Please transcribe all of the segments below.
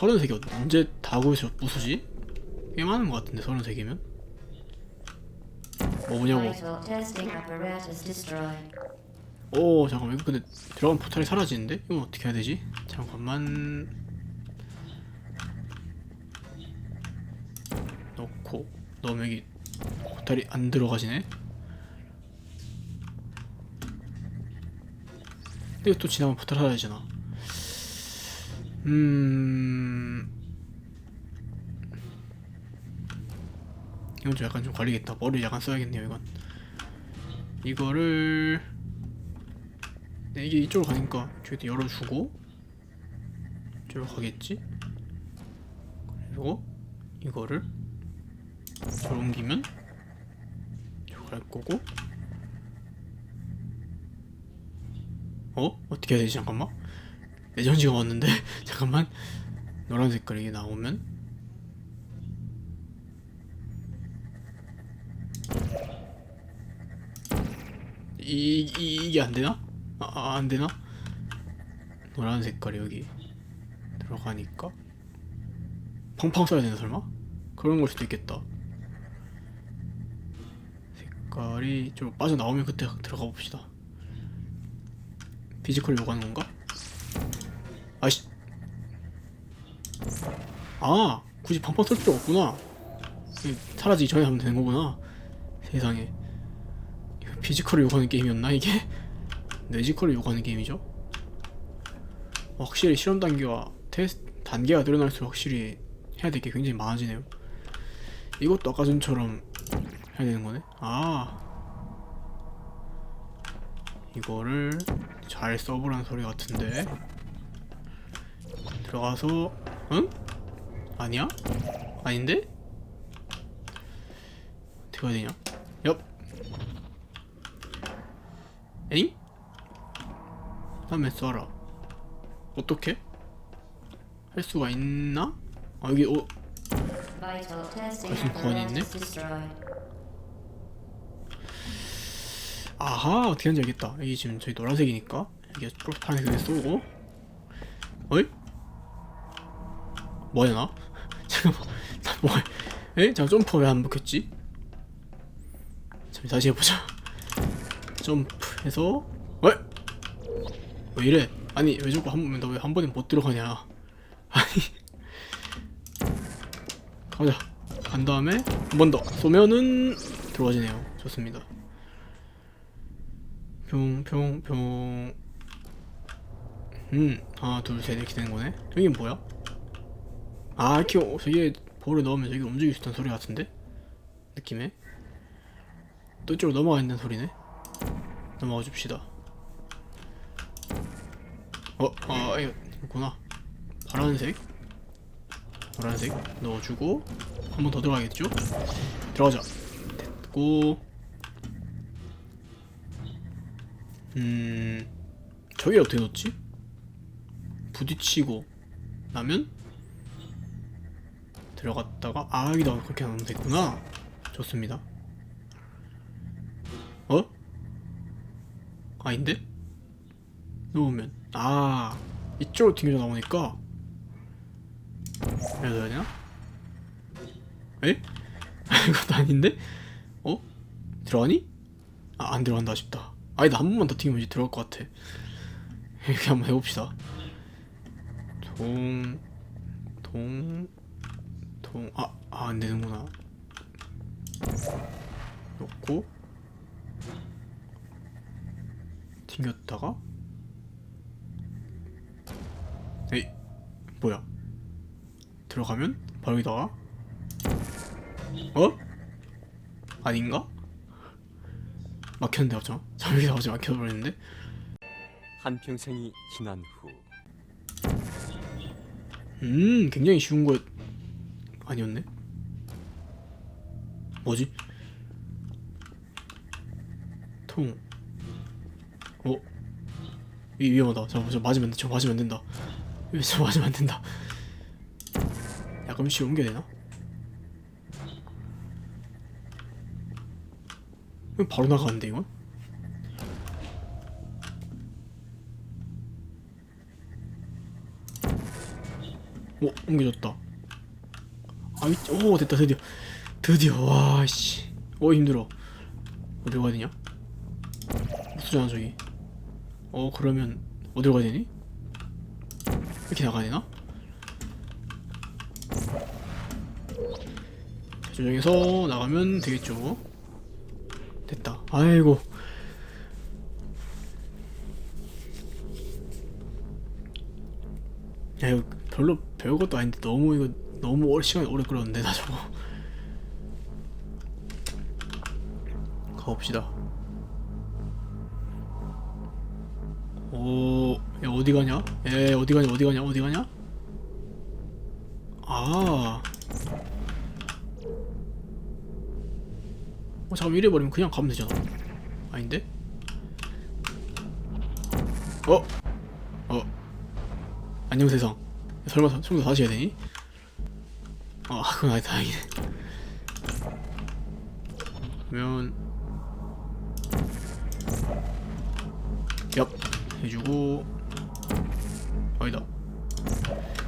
33이 언제 다 구해서 부수지? 꽤 많은 것 같은데 33이면? 뭐 뭐냐고. 오 잠깐만 이거 근데 들어간 포탈이 사라지는데? 이건 어떻게 해야 되지? 잠깐만 넣고 넣으면 여기 포탈이 안 들어가지네? 근데 또 지나면 포탈 사라지잖아 음... 이건 좀 약간 좀 걸리겠다 머리 약간 써야겠네요 이건 이거를 네, 이게 이쪽으로 가니까 저기도 열어주고 이쪽으로 가겠지? 그리고 이거를 저로 옮기면 이쪽으로 갈 거고 어? 어떻게 해야 되지? 잠깐만 예전지가 왔는데 잠깐만 노란 색깔이 나오면 이, 이 이게 안 되나? 아, 아, 안 되나? 노란 색깔이 여기 들어가니까 팡팡 써야 되나 설마? 그런 걸 수도 있겠다. 색깔이 좀 빠져 나오면 그때 들어가 봅시다. 피지컬 요구하는 건가? 아, 굳이 팡팡 쓸 필요 없구나. 사라지기 전에 하면 되는 거구나. 세상에. 피지컬을 요구하는 게임이었나 이게? 뇌지컬을 요구하는 게임이죠. 확실히 실험 단계와 테스트 단계가 늘어날수록 확실히 해야 될 게 굉장히 많아지네요. 이것도 아까 전처럼 해야 되는 거네. 아 이거를 잘 써보라는 소리 같은데 들어가서 응? 아니야? 아닌데? 어떻게 해야 되냐? 엽 에잉? 다음에 써라 어떻게? 할 수가 있나? 아 여기 어 무슨 구원이 있네? 아하 어떻게 하는지 알겠다 이게 지금 저희 노란색이니까 이게 파란색에 쏘고 어이? 뭐야 나? 잠깐만 나 뭐야 에? 잠깐 점프 왜 안 먹혔지? 잠깐 다시 해보자 점프해서 왜? 왜 이래? 아니 왜 자꾸 한 번에 너왜 한 번에 못 들어가냐 아니 가자 간 다음에 한 번 더 쏘면은 들어가지네요 좋습니다 평평평 음 하나 둘셋 이렇게 되는 거네 저게 뭐야? 아 이렇게 어, 저게 볼을 넣으면 저게 움직일 수 있다는 소리 같은데? 느낌에 또 이쪽으로 넘어가 있는 소리네 넘어가 줍시다 어? 아 이거 있구나 파란색 노란색 넣어주고 한 번 더 들어가겠죠? 들어가자 됐고 음 저기 어떻게 넣었지? 부딪히고 나면 들어갔다가 아 여기다 그렇게 넣으면 됐구나 좋습니다 어? 아닌데? 넣으면 아 이쪽으로 튕겨져 나오니까 이래야 되나? 에? 이것도 아닌데? 어? 들어가니? 아, 안 들어간다 싶다. 아니다, 한 번만 더 튀기면 이제 들어갈 것 같아. 이렇게 한번 해봅시다. 동, 동, 동, 아, 아, 안 되는구나. 놓고, 튕겼다가, 에이, 뭐야. 들어가면 바로 여기다가 어? 아닌가? 막혔는데 갑자기 잠기다 갑자기 막혀버렸는데 한평생이 지난 후 음 굉장히 쉬운 거 아니었네 뭐지? 통 어? 이 위험하다 저, 저 맞으면. 저 맞으면 안 된다 저 맞으면 안 된다 약간 위치를 옮겨야 되나? 바로 나가는데 이건? 오 옮겨졌다 아 이- 오 됐다 드디어. 드디어 와씨. 오 힘들어. 어디로 가야 되냐? 무수잖아 저기? 어 그러면 어디로 가야 되니? 이렇게 나가야 되나? 저쪽에서 나가면 되겠죠. 됐다. 아이고. 야 이거 별로 별것도 아닌데 너무 이거 너무 시간이 오래 끌었는데 나 저거 가봅시다 오, 야 어디 가냐? 에 어디 가냐? 어디 가냐? 어디 가냐? 아, 어 잠깐 이래 버리면 그냥 가면 되잖아. 아닌데? 어, 어, 안녕 세상. 설마 사- 설마 다시 해야 되니? 아, 그건 아니 다행이네. 그러면 얍 해주고 아니다.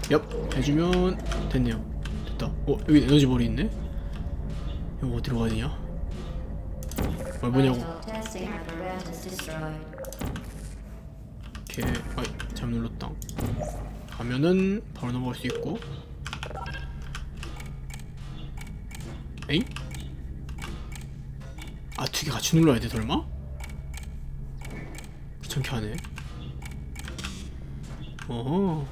얍 해주면 됐네요. 됐다. 어 여기 에너지볼이 있네? 이거 어디로 가야 되냐? 뭘 뭐냐고. 이렇게 아이 잘못 눌렀다. 가면은 바로 넘어갈 수 있고 에잉? 아 두 개 같이 눌러야 돼 설마? 귀찮게 하네 어허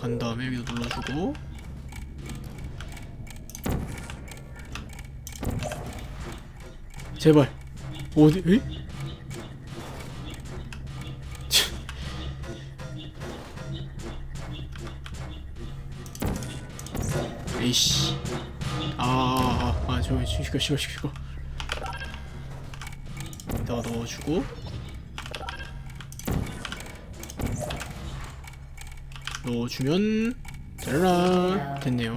간 다음에 여기도 눌러주고 제발 어디 에? 참. 시켜 시켜 시켜 여기다가 넣어주고 넣어주면 짜라란 됐네요.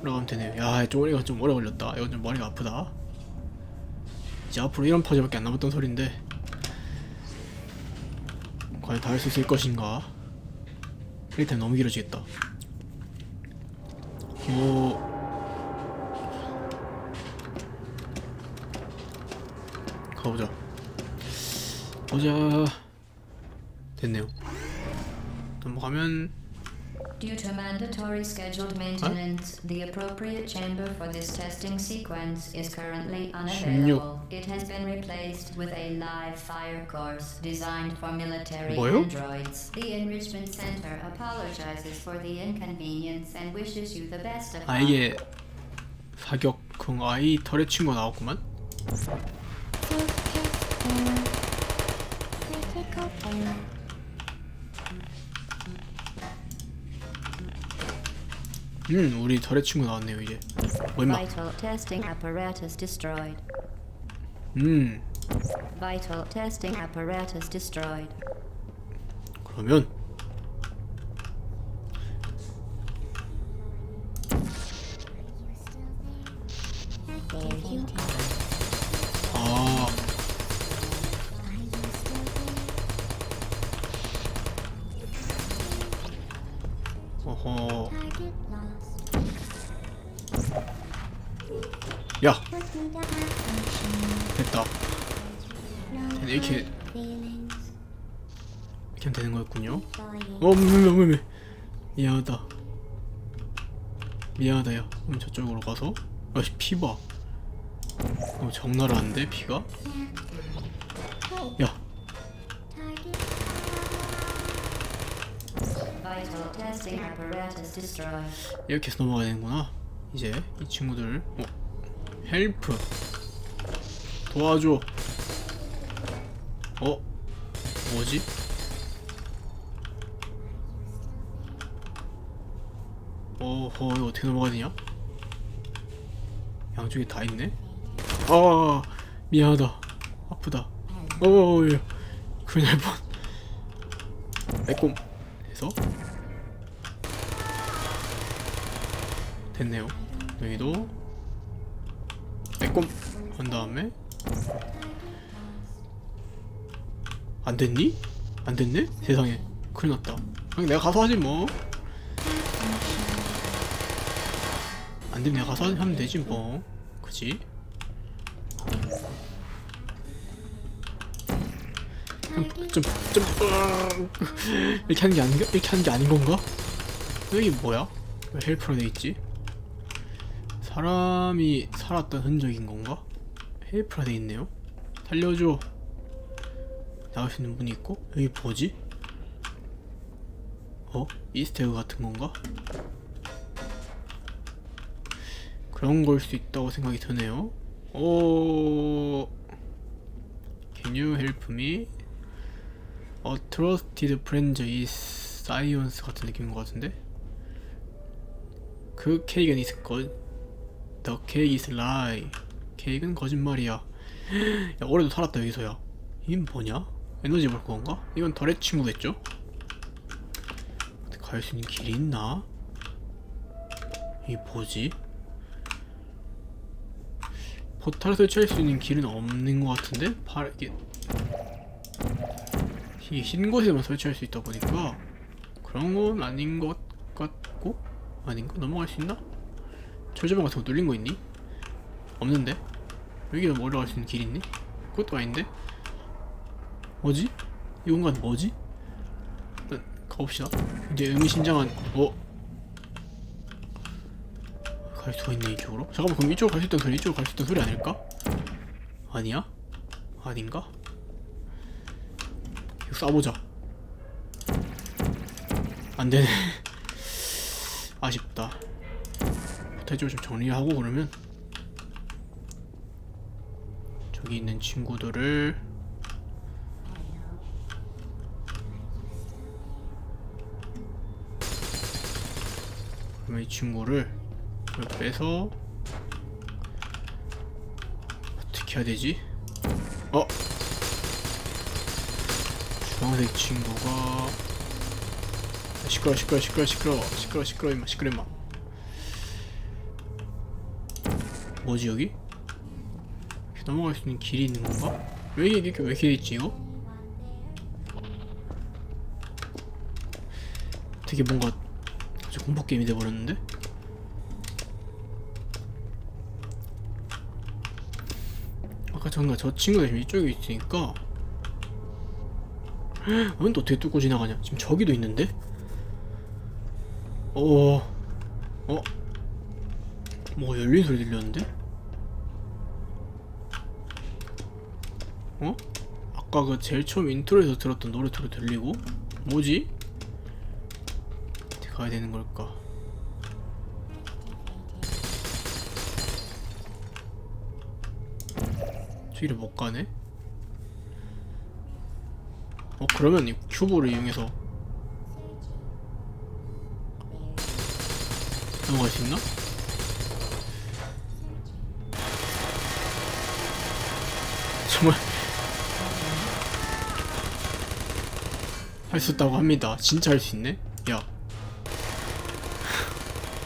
올라가면 되네요 야 쪼리가 좀 오래 걸렸다 이거 좀 머리가 아프다 이제 앞으로 이런 퍼즐밖에 안 남았던 소린데 과연 다 할 수 있을 것인가? 1템 너무 길어지겠다. 오 가보자. 보자. 됐네요. 넘어가면 Due to mandatory scheduled maintenance, the appropriate chamber for this testing sequence is currently unavailable. It has been replaced with a live fire course designed for military 뭐요? androids. The Enrichment Center apologizes for the inconvenience and wishes you the best of 아 luck. 이게 사격 그건가 이 털의 친구가 나왔구만 음 우리 털의 친구 나왔네요 이제 뭐 임마 Vital testing apparatus destroyed. 음 Vital testing apparatus destroyed. 그러면 어, 미미미 미안하다. 미안하다, 야. 그럼 저쪽으로 가서. 아씨, 피 봐. 어, 적나라한데, 피가? 야. 이렇게 해서 넘어가야 되는구나. 이제, 이 친구들. 어, 헬프. 도와줘. 어? 뭐지? 어허, 이거 어떻게 넘어가야 되냐? 양쪽에 다 있네? 아, 미안하다. 아프다. 어어, 야. 큰일 날 뻔. 빼꼼. 해서. 됐네요. 여기도. 빼꼼 한 다음에 안 됐니? 안 됐네? 세상에 큰일 났다 그냥 내가 가서 하지 뭐 안되면 내가 가서 하면 되지 뭐 그지? 좀, 좀, 좀, 이렇게 하는 게 아닌가? 이렇게 하는 게 아닌 건가? 여기 뭐야? 왜 헬프로 돼 있지? 사람이 살았던 흔적인 건가? 헬프로 돼 있네요. 살려줘. 나갈 수 있는 문이 있고 여기 뭐지? 어? 이스테그 같은 건가? 그런 걸 수 있다고 생각이 드네요. 오. Can you help me? A trusted friend is science 같은 느낌인 것 같은데? 그 케이크는 있을 것. The cake is lie. 케이크는 거짓말이야. 야, 올해도 살았다 여기서야. 이건 뭐냐? 에너지 볼 건가? 이건 덜의 친구겠죠? 갈 수 있는 길이 있나? 이게 뭐지? 포탈을 설치할 수 있는 길은 없는 것 같은데? 파 이게 이게 흰 곳에만 설치할 수 있다 보니까 그런 건 아닌 것 같고 아닌가? 넘어갈 수 있나? 철조망 같은 거 뚫린 거 있니? 없는데? 여기가 뭐 올라갈 수 있는 길 있니? 그것도 아닌데? 뭐지? 이 공간 뭐지? 가봅시다 이제 의미심장한 어? 갈 수가 있네 이쪽으로? 잠깐만 그럼 이쪽으로 갈 수 있던 소리 이쪽으로 갈 수 있던 소리 아닐까? 아니야? 아닌가? 이거 쏴보자 안되네 아쉽다 호텔 좀 정리하고 그러면 저기 있는 친구들을 그러면 이 친구를 이렇게 빼서 어떻게 해야 되지? 어? 주황색 친구가 아, 시끄러 시끄러 시끄러 시끄러 시끄러 시끄러 임마 시끄러 임마 뭐지 여기? 넘어갈 수 있는 길이 있는 건가? 왜 이렇게 왜 이렇게 돼 있지 이거? 되게 뭔가 갑자기 공포 게임이 돼버렸는데? 아까 잠깐 저 친구가 지금 이쪽에 있으니까 넌또 어떻게 뚫고 지나가냐? 지금 저기도 있는데? 어, 어, 뭐 열린 소리 들렸는데? 어? 아까 그 제일 처음 인트로에서 들었던 노래 소리 들리고 뭐지? 어떻게 가야 되는 걸까? 저기를 못 가네? 어 그러면 이 큐브를 이용해서 넘어갈 수 있나? 정말 할 수 있다고 합니다. 진짜 할 수 있네? 야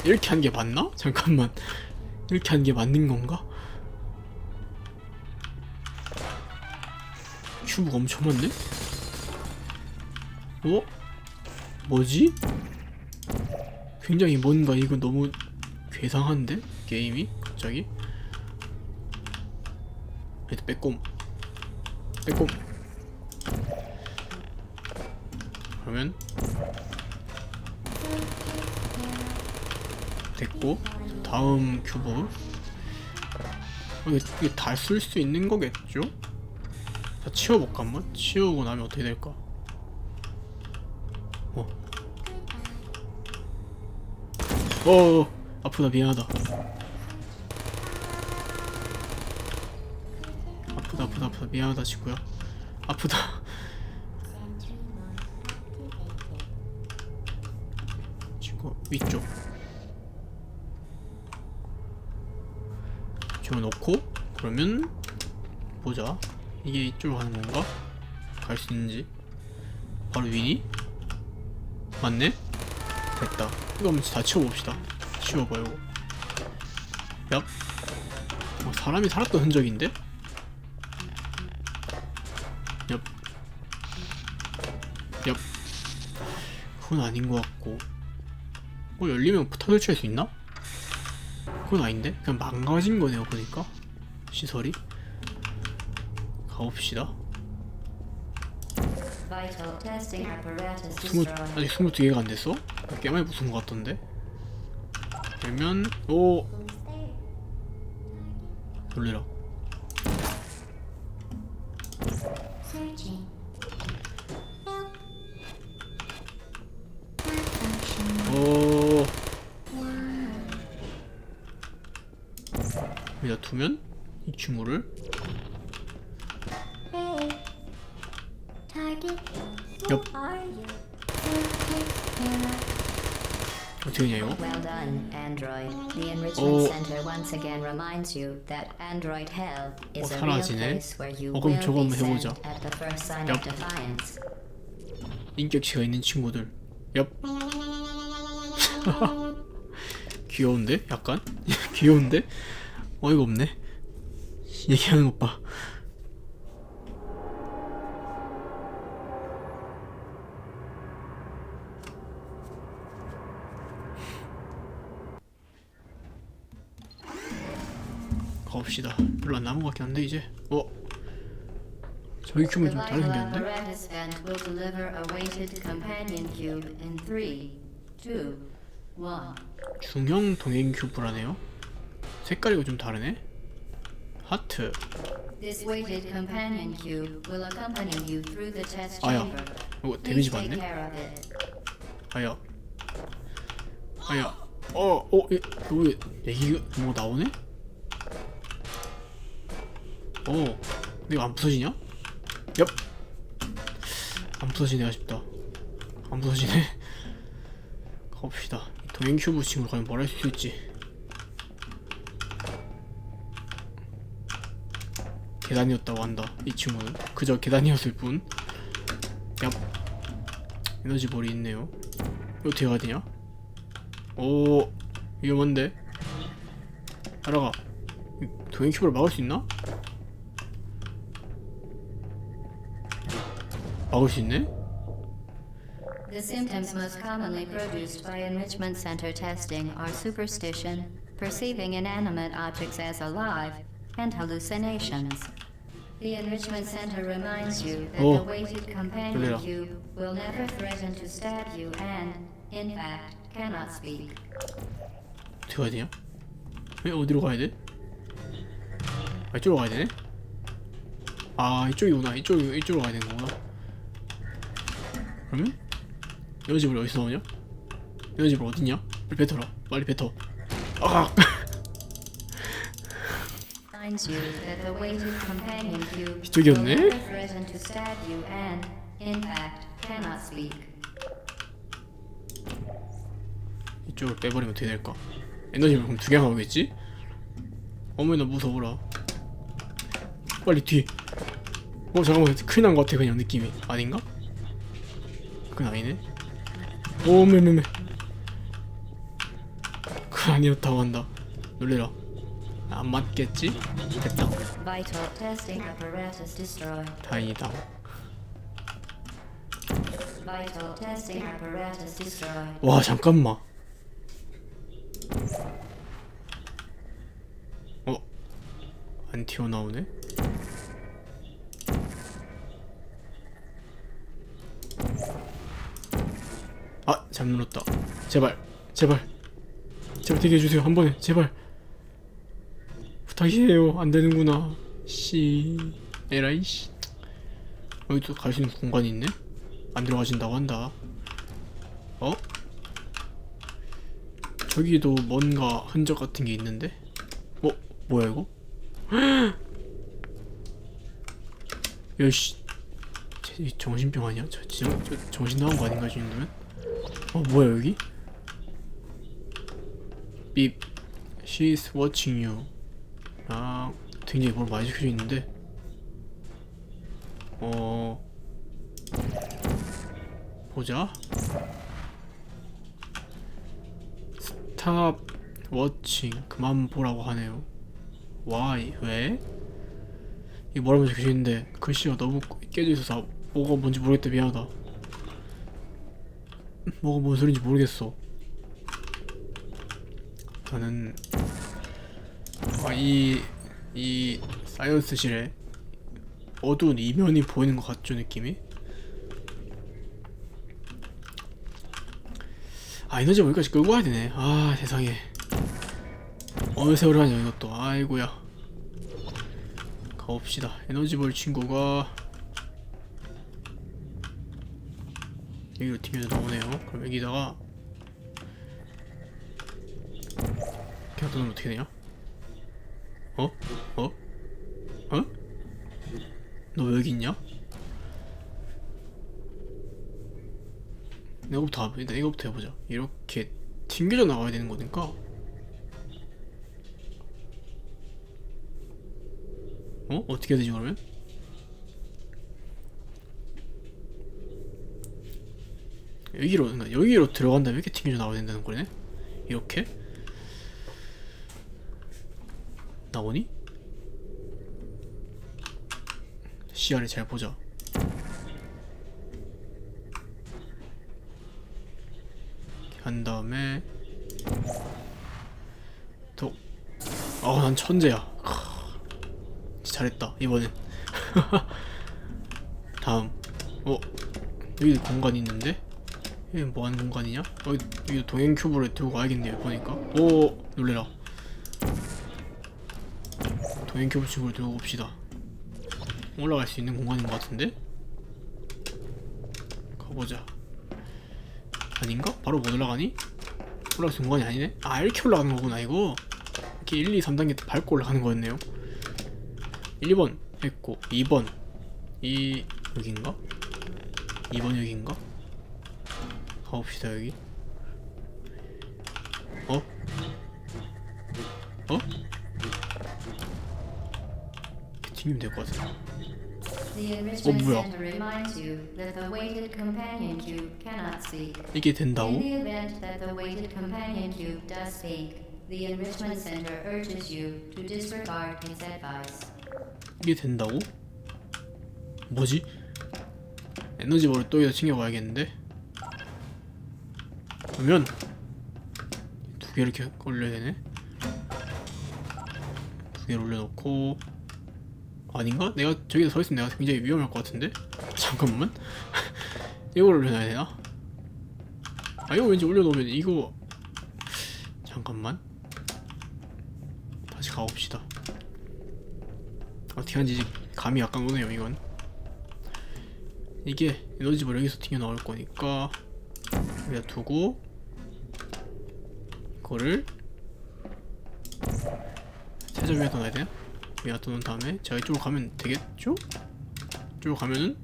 이렇게 한 게 맞나? 잠깐만 이렇게 한 게 맞는 건가? 큐브가 엄청 많네? 어? 뭐지? 굉장히 뭔가 이거 너무 괴상한데? 게임이? 갑자기? 헤드 빼꼼 빼꼼 그러면 됐고 다음 큐브 어, 이게, 이게 다 쓸 수 있는 거겠죠? 자 치워볼까 한번? 치우고 나면 어떻게 될까? 어. 어 아프다 미안하다 아프다 아프다 아프다 미안하다 친구야 아프다 이게 이쪽으로 가는 건가? 갈 수 있는지 바로 위니? 맞네? 됐다 이거 한번 다 치워봅시다 치워봐요 얍 어, 사람이 살았던 흔적인데? 엽. 엽. 그건 아닌 것 같고. 어, 열리면 부타 설치할 수 있나? 그건 아닌데? 그냥 망가진 거네요, 보니까. 시설이. 가봅시다. 스무. 아직 스물두 개가 안 됐어? 꽤 많이 부순 것 같던데? 열면, 오! 놀래라. 오. 여기다 두면 이 친구를 어떻게 되냐 이거? Well done, Android. The Enrichment Oh. Center once again reminds you that Android Hell is 어, a real 사라지네. place where you 어, 그럼 will 저거 be 한번 해보자. sent at the first sign of defiance. 인격치가 있는 친구들. 엽. 귀여운데? 약간? 귀여운데? 어이가 없네. 얘기하는 것 봐. 봅시다. 별로 안 남은 것 같긴 한데 이제. 어? 저기 큐브 The 좀 다르게 생겼는데? 중형 동행 큐브라네요. 색깔이 좀 다르네. 하트. 아야. 이거 데미지 받네. 아야. 아야. 어, 어, 이, 왜 얘기 뭐 나오네? 어, 근데 이거 안 부서지냐? 엽. 안 부서지네 아쉽다. 안 부서지네. 이 동행 큐브 친구로 과연 뭘 할 수 있을지. 계단이었다고 한다. 이 친구는 그저 계단이었을 뿐. 얍. 에너지 볼이 있네요. 이거 어떻게 가야 되냐? 오 위험한데? 따라가. 이 동행 큐브를 막을 수 있나? 막을 수 있네? The symptoms most commonly produced by enrichment center testing are superstition, perceiving inanimate objects as alive, and hallucinations. The enrichment center reminds you that Oh. the weighted companion cube will never threaten to stab you and, in fact, cannot speak. 어떻게 가야 되냐? 왜 어디로 가야 돼? 아 이쪽으로 가야 되네? 아 이쪽이구나 이쪽 이쪽으로 가야 되는 거구나 그러면 에너지볼 어디서 나오냐? 에너지볼 어딨냐? 빨리 뱉어라 빨리 뱉어 아 cannot speak. 이쪽을 빼버리면 어떻게 될까? 에너지볼 그럼 두개 나오겠지? 어머나 무서워라 빨리 뒤 어 잠깐만 큰일 난 것 같아 그냥 느낌이 아닌가? 그건 아니네 오 매매매 그건 아니었다고 한다 놀래라 안 맞겠지? 됐다 Vital testing apparatus destroyed. 다행이다 Vital testing apparatus destroyed. 와 잠깐만 어? 안 튀어나오네? 아! 잘 눌렀다 제발 제발 제발 되게 해주세요 한 번에 제발 부탁이에요 안 되는구나 씨 에라이 씨 여기 또 갈 수 있는 공간이 있네? 안 들어가진다고 한다 어? 저기도 뭔가 흔적 같은 게 있는데? 어? 뭐야 이거? 야씨 정신병 아니야? 저, 저, 저 정신 나간 거 아닌가 이 정도면? 어 뭐야 여기? 빕 She's watching you. 아 굉장히 뭘 많이 시켜져 있는데? 어. 보자. 스탑 워칭 그만 보라고 하네요. Why? 왜? 이거 뭐라고 적혀있는데? 글씨가 너무 깨져 있어서 뭐가 뭔지 모르겠다. 미안하다 뭐가 뭔 소린지 모르겠어. 나는 아, 이, 이 사이언스실에 어두운 이면이 보이는 것 같죠 느낌이? 아 에너지 여기까지 끌고 와야 되네. 아 세상에. 어느 세월을 하냐 이것도. 아이고야. 가봅시다. 에너지볼 친구가 여기로 튕겨져 나오네요 그럼 여기다가 그냥 떠나면 어떻게 되냐? 어? 어? 어? 너 왜 여기 있냐? 이거부터 일단 이거부터 해보자 이렇게 튕겨져 나와야 되는 거니까 어? 어떻게 해야 되지 그러면? 여기로 그러니까 여기로 들어간 다음에 이렇게 튕겨져 나와야 된다는 거네? 이렇게? 나오니? 시야를 잘 보자. 한 다음에 또 어우 난 천재야. 잘했다 이번엔. 다음. 어 여기 공간이 있는데 여기 뭐하는 공간이냐? 어, 여기 동행 큐브를 들고 가야겠네요 보니까 오 놀래라 동행 큐브 친구를 들고 옵시다 올라갈 수 있는 공간인 것 같은데? 가보자 아닌가? 바로 못 올라가니? 올라갈 수 있는 공간이 아니네? 아 이렇게 올라가는 거구나 이거 이렇게 1, 2, 3단계 밟고 올라가는 거였네요 1번 했고 2번 이 여긴가? 2번 여긴가? 가봅시다 여기 어? 어? 튕기면 될 것 같아 enrichment 뭐야? 이게 된다고? 이게 된다고? 뭐지? 에너지볼을 또 여기다 챙겨가야겠는데? 그러면 두 개 이렇게 올려야 되네? 두 개를 올려놓고 아닌가? 내가 저기다 서 있으면 내가 굉장히 위험할 것 같은데? 잠깐만 이걸 올려놔야 되나? 아 이거 왠지 올려놓으면 이거 잠깐만 다시 가봅시다 어떻게 하는지 감이 약간 오네요 이건 이게 에너지볼 여기서 튕겨 나올 거니까 여기다 두고 이 거를 세자 위에다 놔야 되나? 위에다 놓은 다음에 제가 이쪽으로 가면 되겠죠? 이쪽으로 가면은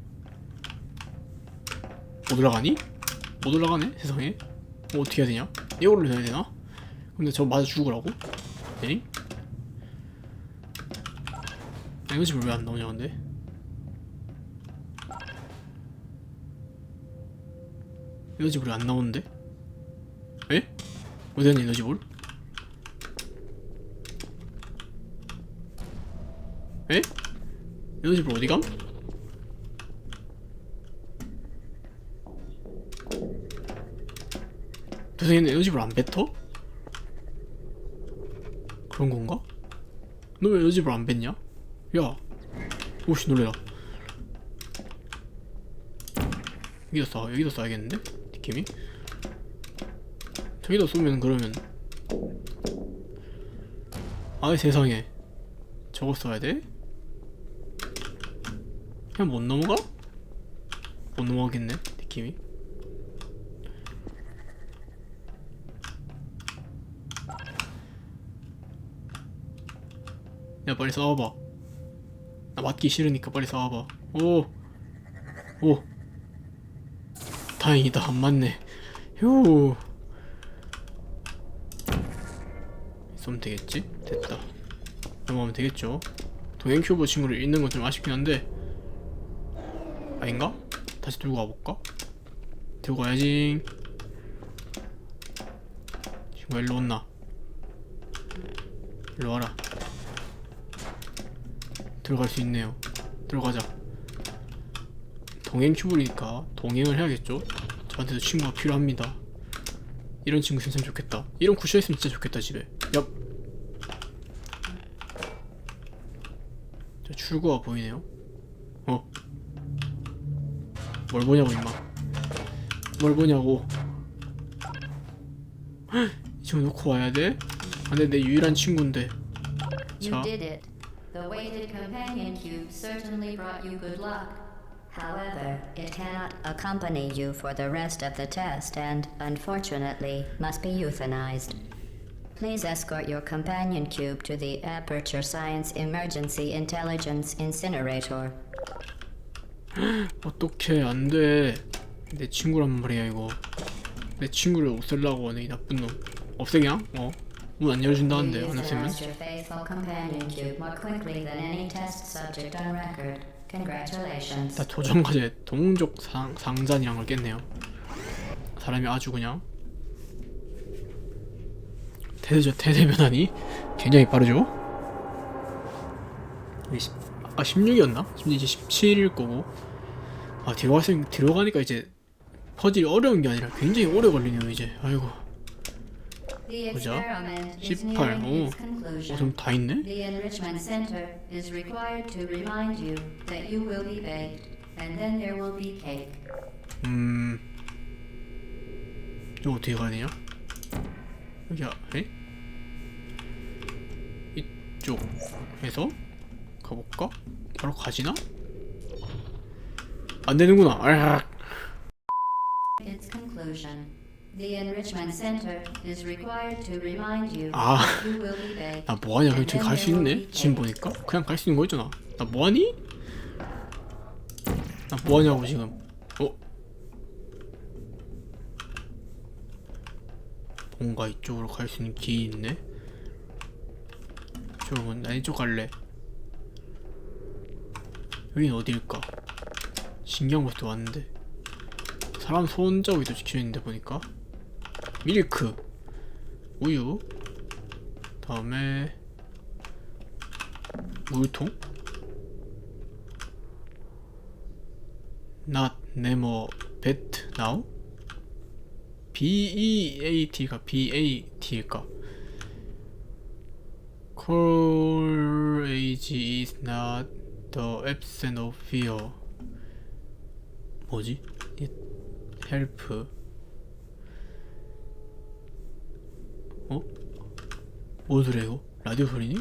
못 올라가니? 못 올라가네 세상에 어, 어떻게 해야 되냐? 이거를 넣어야 되나? 근데 저 맞아 죽으라고? 에잉? 에너지볼 왜안 나오냐 근데? 에너지볼이 안 나오는데? 에? 갔니 에너지볼? 에? 에너지볼 어디 감? 도생이는 에너지볼 안 뱉어? 그런 건가? 너 왜 에너지볼 안 뱉냐? 야, 오씨 놀래라. 여기다 쏴, 여기다 쏴야겠는데? 디킴이? 저기다 쏘면 그러면 아이 세상에 저거 써야 돼? 그냥 못 넘어가? 못 넘어가겠네 느낌이 야 빨리 싸워봐 나 맞기 싫으니까 빨리 싸워봐 오! 오! 다행이다 안 맞네 휴 쏘면 되겠지? 됐다. 넘어가면 되겠죠? 동행 큐브 친구를 잃는 건 좀 아쉽긴 한데. 아닌가? 다시 들고 가볼까? 들고 가야지. 친구가 일로 온나? 일로 와라. 들어갈 수 있네요. 들어가자. 동행 큐브니까 동행을 해야겠죠? 저한테도 친구가 필요합니다. 이런 친구 있으면 좋겠다. 이런 쿠션 있으면 진짜 좋겠다 집에 얍 자, 출구가 보이네요 어? 뭘 보냐고 임마 뭘 보냐고 헉, 이 친구 놓고 와야 돼? 안돼 내 유일한 친구인데 자. The weighted companion cube certainly brought you good luck. However, it cannot accompany you for the rest of the test and, unfortunately, must be euthanized. Please escort your companion cube to the Aperture Science Emergency Intelligence Incinerator. 어떡해 안돼 내 친구란 말이야 이거 내 친구를 없애려고 하네 이 나쁜 놈 없애 그냥 어? 문 안 열어준다는데 안 없애면. 나 도전 과제 동족 상, 상잔이란 걸 깼네요 사람이 아주 그냥 대대저 대대변환이 굉장히 빠르죠 아까 16이었나? 지금 이제 17일 거고 아 뒤로 갈수 뒤로 가니까 이제 퍼즐이 어려운 게 아니라 굉장히 오래 걸리네요 이제 아이고 보자. experiment is 18. nearing 오. 어, conclusion. 좀다 있네? 음 이거 어떻게 가야 되냐? 여기야 에? 이쪽 해서 가볼까? 바로 가지나? 안 되는구나 아 Its conclusion. The enrichment center is required to remind you 아. that you will be baked. 나 뭐하냐 그냥 and 저기 then 갈수 there will 있네 지금. 보니까 그냥 갈 수 있는 거 있잖아 나 뭐하니? 나 뭐하냐고 지금 어? 뭔가 이쪽으로 갈 수 있는 길이 있네. 이쪽은 나 이쪽 갈래. 여긴 어딜까? 신기한 곳도 왔는데. 사람 손자국이 찍혀있는데 보니까. 밀크. 우유. 다음에 물통? Not 네모 B E A T가 B A T일까 courage is not the absence of fear 뭐지? It help 어? 뭐 소리야 이거? 라디오 소리니?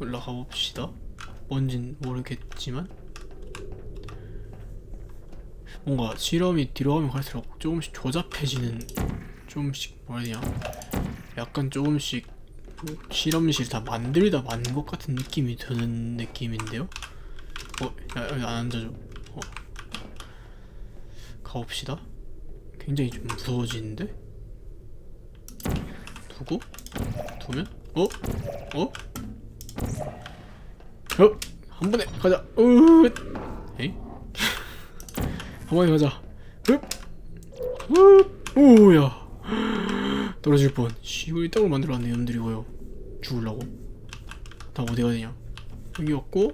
올라가 봅시다. 뭔진 모르겠지만 뭔가 실험이 뒤로 가면 갈수록 조금씩 조잡해지는 조금씩 뭐라 해야 되냐 약간 조금씩 실험실 다 만들다 만것 같은 느낌이 드는 느낌인데요? 어? 야 안 앉아줘 어 가봅시다 굉장히 좀 무서워지는데? 두고? 두면? 어? 어? 어? 한 번에 가자. 으. 에이? 한 번에 가자. 오야. 떨어질 뻔. 씨발 이땅을 만들어놨네 놈들이 고요. 죽을라고. 다 어디 가야 되냐? 여기였고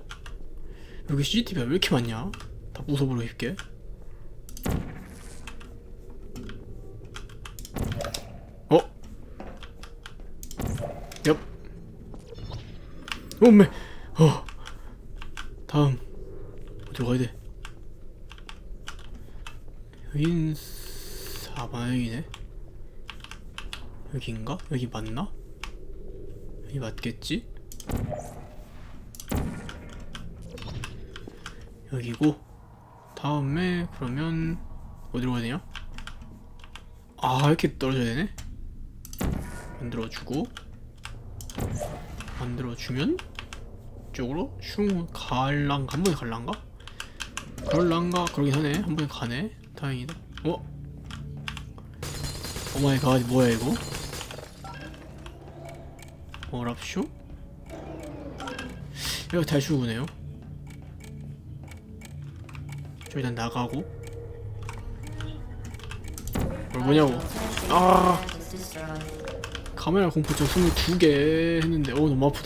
여기 CCTV가 왜 이렇게 많냐? 다 부숴버리고 싶게. 어? 엽. 엄매. 어. 다음 어디로 가야 돼? 여긴 사방역이네. 여긴가? 여기 맞나? 여기 맞겠지? 여기고 다음에 그러면 어디로 가야 되냐? 아 이렇게 떨어져야 되네? 만들어주고 만들어주면 이쪽으로 슝 갈랑 한 번에 갈란가? 그럴란가? 그러긴 하네 한 번에 가네 다행이다 어? 오마이 갓 뭐야 이거? 어랍쇼? 여기 다시 오네요 저 일단 나가고 뭘 뭐냐고 아. 카메라 공포증 22개 했는데 어 너무 아프다